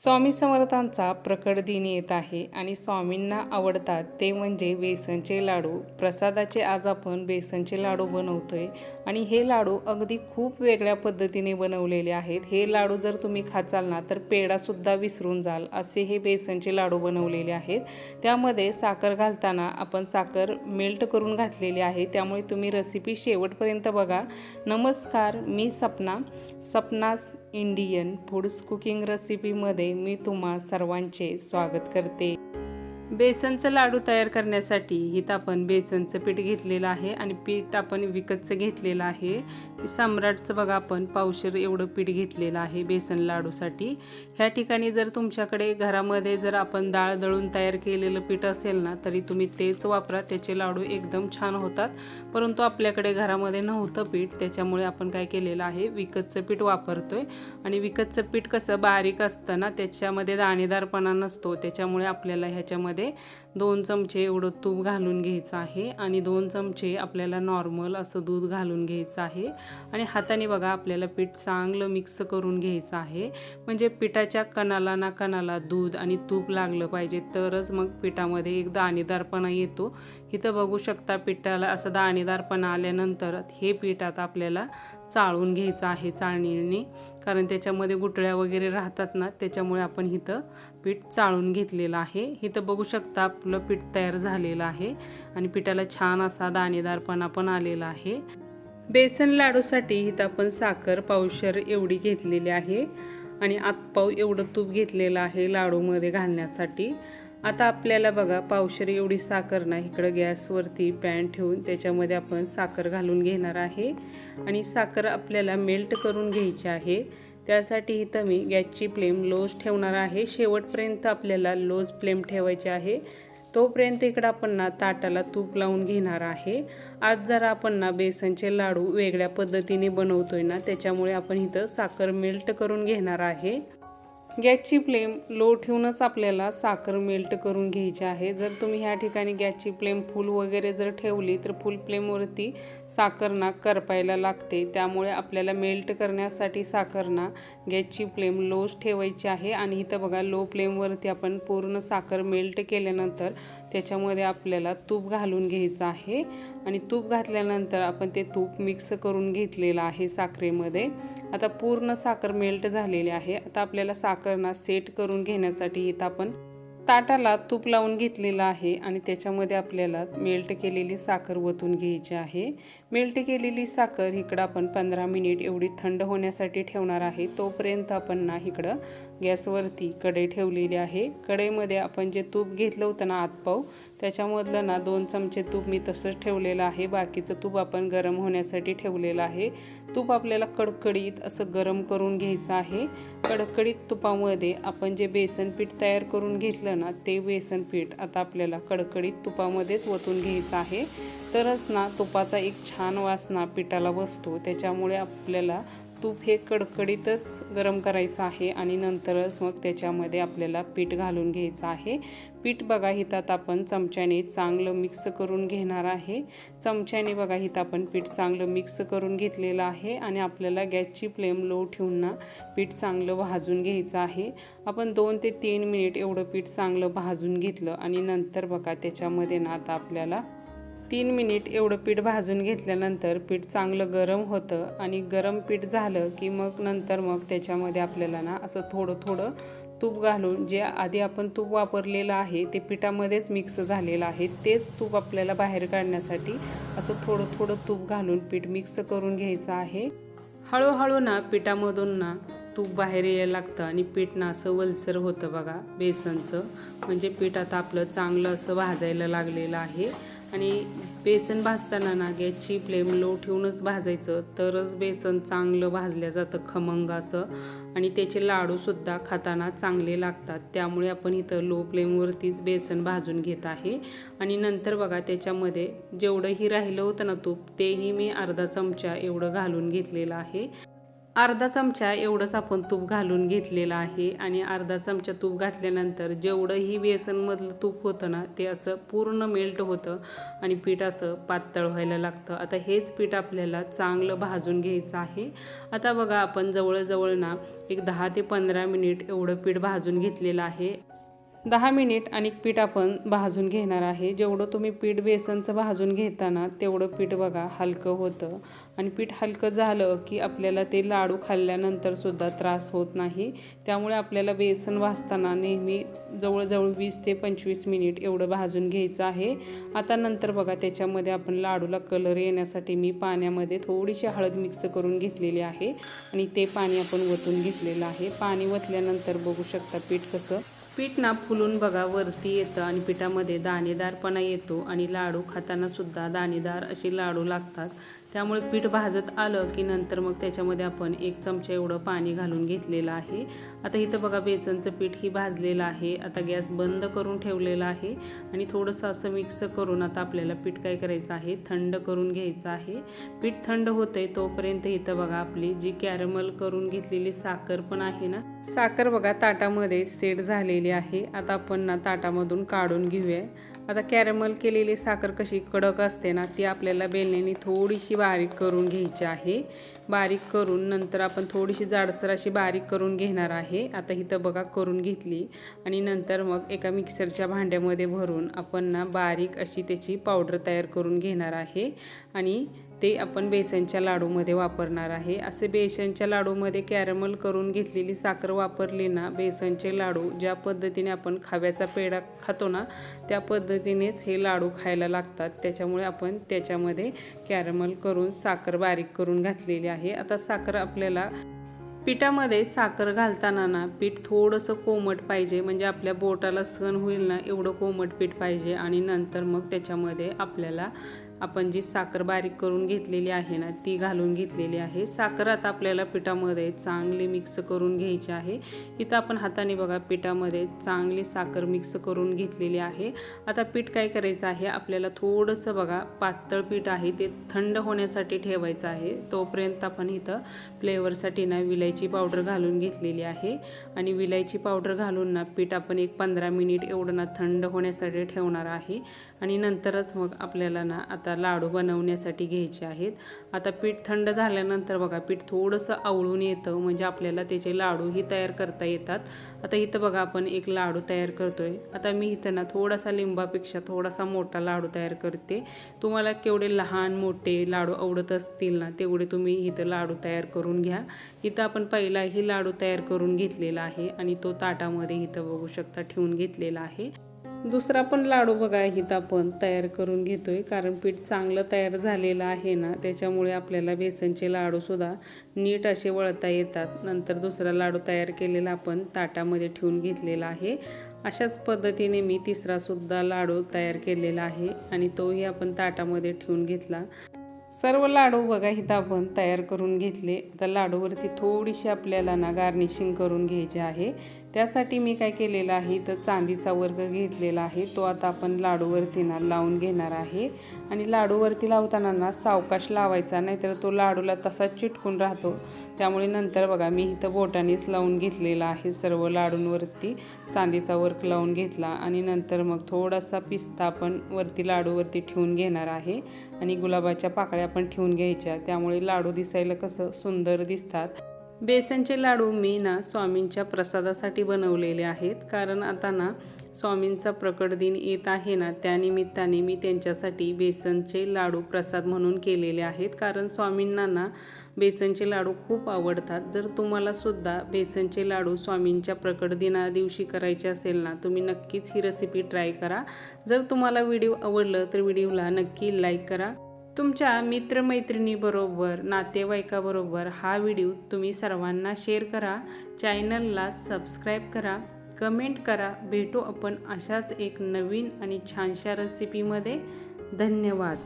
स्वामी समर्थांचा प्रकट दिन येत आहे आणि स्वामींना आवडतात ते म्हणजे बेसनचे लाडू. प्रसादाचे आज आपण बेसनचे लाडू बनवतोय आणि हे लाडू अगदी खूप वेगळ्या पद्धतीने बनवलेले आहेत. हे लाडू जर तुम्ही खाचाल ना तर पेढासुद्धा विसरून जाल. असे हे बेसनचे लाडू बनवलेले आहेत. त्यामध्ये साखर घालताना आपण साखर मेल्ट करून घातलेली आहे. त्यामुळे तुम्ही रेसिपी शेवटपर्यंत बघा. नमस्कार मी Sapna. Sapna's Indian foods cooking रेसिपीमध्ये मी तुम्हा सर्वांचे स्वागत करते. बेसनचं लाडू तयार करण्यासाठी इथं आपण बेसनचं पीठ घेतलेलं आहे आणि पीठ आपण विकतचं घेतलेलं आहे. सम्राटचं बघा आपण पावशेर एवढं पीठ घेतलेलं आहे बेसन लाडूसाठी. ह्या ठिकाणी जर तुमच्याकडे घरामध्ये जर आपण डाळ दळून तयार केलेलं पीठ असेल ना तरी तुम्ही तेच वापरा. त्याचे लाडू एकदम छान होतात. परंतु आपल्याकडे घरामध्ये नव्हतं पीठ त्याच्यामुळे आपण काय केलेलं आहे विकतचं पीठ वापरतोय. आणि विकतचं पीठ कसं बारीक असतं ना त्याच्यामध्ये दाणेदारपणा नसतो. त्याच्यामुळे आपल्याला ह्याच्यामध्ये दोन चमचे एवढं तूप घालून घ्यायचं आहे आणि दोन चमचे आपल्याला नॉर्मल असं दूध घालून घ्यायचं आहे. आणि हाताने बघा आपल्याला पीठ चांगलं मिक्स करून घ्यायचं आहे. म्हणजे पिठाच्या कणाला ना कणाला दूध आणि तूप लागलं पाहिजे तरच मग पिठामध्ये एक दाणेदारपणा येतो. इथं बघू शकता पिठाला असं दाणेदारपणा आल्यानंतर हे पीठ आता आपल्याला चाळून घ्यायचं आहे चाळणीने. कारण त्याच्यामध्ये गुटळ्या वगैरे राहतात ना त्याच्यामुळे आपण इथं पीठ चाळून घेतलेलं आहे. इथं बघू शकता आपलं पीठ तयार झालेलं आहे आणि पिठाला छान असा दाणेदारपणा पण आलेला आहे. बेसन लाडूसाठी इथं आपण साखर पावशर एवढी घेतलेली आहे आणि आतपाव एवढं तूप घेतलेलं आहे लाडूमध्ये घालण्यासाठी. आता आपल्याला बघा पावशर एवढी साखर ना इकडं गॅसवरती पॅन ठेवून त्याच्यामध्ये आपण साखर घालून घेणार आहे. आणि साखर आपल्याला मेल्ट करून घ्यायची आहे. त्यासाठी इथं मी गॅसची फ्लेम लोज ठेवणार आहे. शेवटपर्यंत आपल्याला लोज फ्लेम ठेवायची आहे. तोपर्यंत इकडं आपण ना ताटाला तूप लावून घेणार आहे. आज जरा आपण ना बेसनचे लाडू वेगळ्या पद्धतीने बनवतोय ना त्याच्यामुळे आपण इथं साखर मेल्ट करून घेणार आहे. गॅसची फ्लेम लो ठेवूनच आपल्याला साखर मेल्ट करून घ्यायची आहे. जर तुम्ही ह्या ठिकाणी गॅसची फ्लेम फुल वगैरे जर ठेवली तर फुल फ्लेमवरती साखरना करपायला लागते. त्यामुळे आपल्याला मेल्ट करण्यासाठी साखरना गॅसची फ्लेम लोच ठेवायची आहे. आणि इथं बघा लो फ्लेमवरती आपण पूर्ण साखर मेल्ट केल्यानंतर त्याच्यामध्ये आपल्याला तूप घालून घ्यायचं आहे. आणि तूप घातल्यानंतर आपण ते तूप मिक्स करून घेतलेलं आहे साखरेमध्ये. आता पूर्ण साखर मेल्ट झालेली आहे. आता आपल्याला साखर ना सेट करून घेण्यासाठी इथं आपण ताटाला तूप लावून घेतलेलं आहे आणि त्याच्यामध्ये आपल्याला मेल्ट केलेली साखर ओतून घ्यायची आहे. मेल्ट केलेली साखर इकडं आपण पंधरा मिनिट एवढी थंड होण्यासाठी ठेवणार आहे. तोपर्यंत आपण ना इकडं गॅसवरती कढई ठेवलेली आहे. कढईमध्ये आपण जे तूप घेतलं होतं ना आतपाव त्याच्यामधलं ना दोन चमचे तूप मी तसंच ठेवलेलं आहे. बाकीचं तूप आपण गरम होण्यासाठी ठेवलेलं आहे. तूप आपल्याला कडकडीत असं गरम करून घ्यायचं आहे. कडकडीत तुपामध्ये आपण जे बेसन पीठ तयार करून घेतलं ना ते बेसन पीठ आता आपल्याला कडकडीत तुपामध्येच ओतून घ्यायचं आहे. तरच ना तुपाचा एक छान वासना पिठाला बसतो. त्याच्यामुळे आपल्याला तूप हे कडकडीतच गरम करायचं आहे आणि नंतरच मग त्याच्यामध्ये आपल्याला पीठ घालून घ्यायचं आहे. पीठ बघा हितात आपण चमच्याने चांगलं मिक्स करून घेणार आहे. चमच्याने बघा हित आपण पीठ चांगलं मिक्स करून घेतलेलं आहे आणि आपल्याला गॅसची फ्लेम लो ठेवून ना पीठ चांगलं भाजून घ्यायचं आहे. आपण दोन ते तीन मिनिट एवढं पीठ चांगलं भाजून घेतलं आणि नंतर बघा त्याच्यामध्ये ना आता आपल्याला तीन मिनिट एवढं पीठ भाजून घेतल्यानंतर पीठ चांगलं गरम होतं आणि गरम पीठ झालं की मग नंतर मग त्याच्यामध्ये आपल्याला ना असं थोडं थोडं तूप घालून जे आधी आपण तूप वापरलेलं आहे ते पिठामध्येच मिक्स झालेलं आहे तेच तूप आपल्याला बाहेर काढण्यासाठी असं थोडं थोडं तूप घालून पीठ मिक्स करून घ्यायचं आहे. हळूहळू ना पिठामधून ना तूप बाहेर यायला लागतं आणि पीठ ना असं वलसर होतं बघा बेसनचं. म्हणजे पीठ आता आपलं चांगलं असं भाजायला लागलेलं आहे. आणि बेसन भाजताना ना गॅसची फ्लेम लो ठेवूनच भाजायचं. तरच बेसन चांगलं भाजलं जातं खमंग असं. आणि त्याचे लाडूसुद्धा खाताना चांगले लागतात. त्यामुळे आपण इथं लो फ्लेमवरतीच बेसन भाजून घेत आहे. आणि नंतर बघा त्याच्यामध्ये जेवढंही राहिलं होतं ना तूप तेही मी अर्धा चमचा एवढं घालून घेतलेलं आहे. अर्धा चमचा एवढंच आपण तूप घालून घेतलेलं आहे आणि अर्धा चमचा तूप घातल्यानंतर जेवढंही बेसनमधलं तूप होतं ना ते असं पूर्ण मेल्ट होतं आणि पीठ असं पातळ व्हायला लागतं. आता हेच पीठ आपल्याला चांगलं भाजून घ्यायचं आहे. आता बघा आपण जवळजवळ ना एक दहा ते पंधरा मिनिट एवढं पीठ भाजून घेतलेलं आहे. दहा मिनिट आणि पीठ आपण भाजून घेणार आहे. जेवढं तुम्ही पीठ बेसनचं भाजून घेताना तेवढं पीठ बघा हलकं होतं. आणि पीठ हलकं झालं की आपल्याला ते लाडू खाल्ल्यानंतरसुद्धा त्रास होत नाही. त्यामुळे आपल्याला बेसन भाजताना नेहमी जवळजवळ वीस ते पंचवीस मिनिट एवढं भाजून घ्यायचं आहे. आता नंतर बघा त्याच्यामध्ये आपण लाडूला कलर येण्यासाठी मी पाण्यामध्ये थोडीशी हळद मिक्स करून घेतलेली आहे. आणि ते पाणी आपण वतून घेतलेलं आहे. पाणी वतल्यानंतर बघू शकता पीठ कसं पीठ ना फुलून बघा वरती येतं आणि पिठामध्ये दाणेदारपणा येतो आणि लाडू खाताना सुद्धा दाणेदार असे लाडू लागतात. त्यामुळे पीठ भाजत आलं की नंतर मग त्याच्यामध्ये आपण एक चमचा एवढं पाणी घालून घेतलेलं आहे. आता इथं बघा बेसनचं पीठ ही भाजलेलं आहे. आता गॅस बंद करून ठेवलेला आहे आणि थोडंसं असं मिक्स करून आता आपल्याला पीठ काय करायचं आहे? थंड करून घ्यायचं आहे. पीठ थंड होतंय तोपर्यंत इथं बघा आपली जी कॅरमल करून घेतलेली साखर पण आहे ना साखर बघा ताटामध्ये सेट झालेली आहे. आता आपण ना ताटामधून काढून घेऊया. आता कॅरमल केलेली साखर कशी कडक असते ना ती आपल्याला बेलण्याने थोडीशी बारीक करून घ्यायची आहे. बारीक करून नंतर आपण थोडीशी जाडसर अशी बारीक करून घेणार आहे. आता इथं बघा करून घेतली. आणि नंतर मग एका मिक्सरच्या भांड्यामध्ये भरून आपण ना बारीक अशी त्याची पावडर तयार करून घेणार आहे. आणि ते आपण बेसनच्या लाडूमध्ये वापरणार आहे. असे बेसनच्या लाडूमध्ये कॅरमल करून घेतलेली साखर वापरली ना बेसनचे लाडू ज्या पद्धतीने आपण खाव्याचा पेढा खातो ना त्या पद्धतीनेच हे लाडू खायला लागतात. त्याच्यामुळे आपण त्याच्यामध्ये कॅरमल करून साखर बारीक करून घातलेली आहे. आता साखर आपल्याला पिठामध्ये साखर घालताना ना पीठ थोडंसं कोमट पाहिजे म्हणजे आपल्या बोटाला सण होईल ना एवढं कोमट पीठ पाहिजे आणि नंतर मग त्याच्यामध्ये आपल्याला आपण जी साखर बारीक करून घेतलेली आहे ना ती घालून घेतलेली आहे. साखर आता आपल्याला पिठामध्ये चांगली मिक्स करून घ्यायची आहे. इथं आपण हाताने बघा पिठामध्ये चांगली साखर मिक्स करून घेतलेली आहे. आता पीठ काय करायचं आहे आपल्याला थोडंसं बघा पातळ पीठ आहे ते थंड होण्यासाठी ठेवायचं आहे. तोपर्यंत आपण इथं फ्लेवरसाठी ना विलायची पावडर घालून घेतलेली आहे. आणि विलायची पावडर घालून ना पीठ आपण एक पंधरा मिनिट एवढं ना थंड होण्यासाठी ठेवणार आहे. आणि नंतरच मग आपल्याला ना आता आता लाडू बनवण्यासाठी घ्यायचे आहेत. आता पीठ थंड झाल्यानंतर बघा पीठ थोडंसं आवळून येतं म्हणजे आपल्याला त्याचे लाडूही तयार करता येतात. आता इथं बघा आपण एक लाडू तयार करतो आहे आता मी इथं ना थोडासा लिंबापेक्षा थोडासा मोठा लाडू तयार करते. तुम्हाला केवढे लहान मोठे लाडू आवडत असतील ना तेवढे तुम्ही इथं लाडू तयार करून घ्या. इथं आपण पहिलाही लाडू तयार करून घेतलेला आहे आणि तो ताटामध्ये इथं बघू शकता ठेवून घेतलेला आहे. दुसरा पण लाडू बघा इथं आपण तयार करून घेतो आहे कारण पीठ चांगलं तयार झालेलं आहे ना त्याच्यामुळे आपल्याला बेसनचे लाडूसुद्धा नीट असे वळता येतात. नंतर दुसरा लाडू तयार केलेला आपण ताटामध्ये ठेवून घेतलेला आहे. अशाच पद्धतीने मी तिसरासुद्धा लाडू तयार केलेला आहे आणि तोही आपण ताटामध्ये ठेवून घेतला. सर्व लाडू बघा इथं आपण तयार करून घेतले. आता लाडूवरती थोडीशी आपल्याला ना गार्निशिंग करून घ्यायची आहे. त्यासाठी मी काय केलेलं आहे तर चांदीचा वर्ग घेतलेला आहे. तो आता आपण लाडूवरती ना लावून घेणार आहे. आणि लाडूवरती लावताना ना सावकाश लावायचा नाहीतर तो लाडूला तसाच चिटकून राहतो. त्यामुळे नंतर बघा मी इथं बोटानेच लावून घेतलेला आहे सर्व लाडूंवरती. चांदीचा वर्क लावून घेतला आणि नंतर मग थोडासा पिस्ता आपण वरती लाडूवरती ठेवून घेणार आहे. आणि गुलाबाच्या पाकळ्या पण ठेवून घ्यायच्या. त्यामुळे लाडू दिसायला कसं सुंदर दिसतात. बेसनचे लाडू मी ना स्वामींच्या प्रसादासाठी बनवलेले आहेत. कारण आता ना स्वामींचा प्रकट दिन येत आहे ना त्यानिमित्ताने मी त्यांच्यासाठी बेसनचे लाडू प्रसाद म्हणून केलेले आहेत. कारण स्वामींना ना बेसनचे लाडू खूप आवडतात. जर तुम्हालासुद्धा बेसनचे लाडू स्वामींच्या प्रकट दिना दिवशी करायचे असेल ना तुम्ही नक्कीच ही रेसिपी ट्राय करा. जर तुम्हाला व्हिडिओ आवडलं तर व्हिडिओला नक्की लाईक करा. तुमच्या मित्रमैत्रिणीबरोबर नातेवाईकाबरोबर हा व्हिडिओ तुम्ही सर्वांना शेअर करा. चॅनलला सबस्क्राईब करा. कमेंट करा. भेटू आपण अशाच एक नवीन आणि छानशा रेसिपीमध्ये धन्यवाद.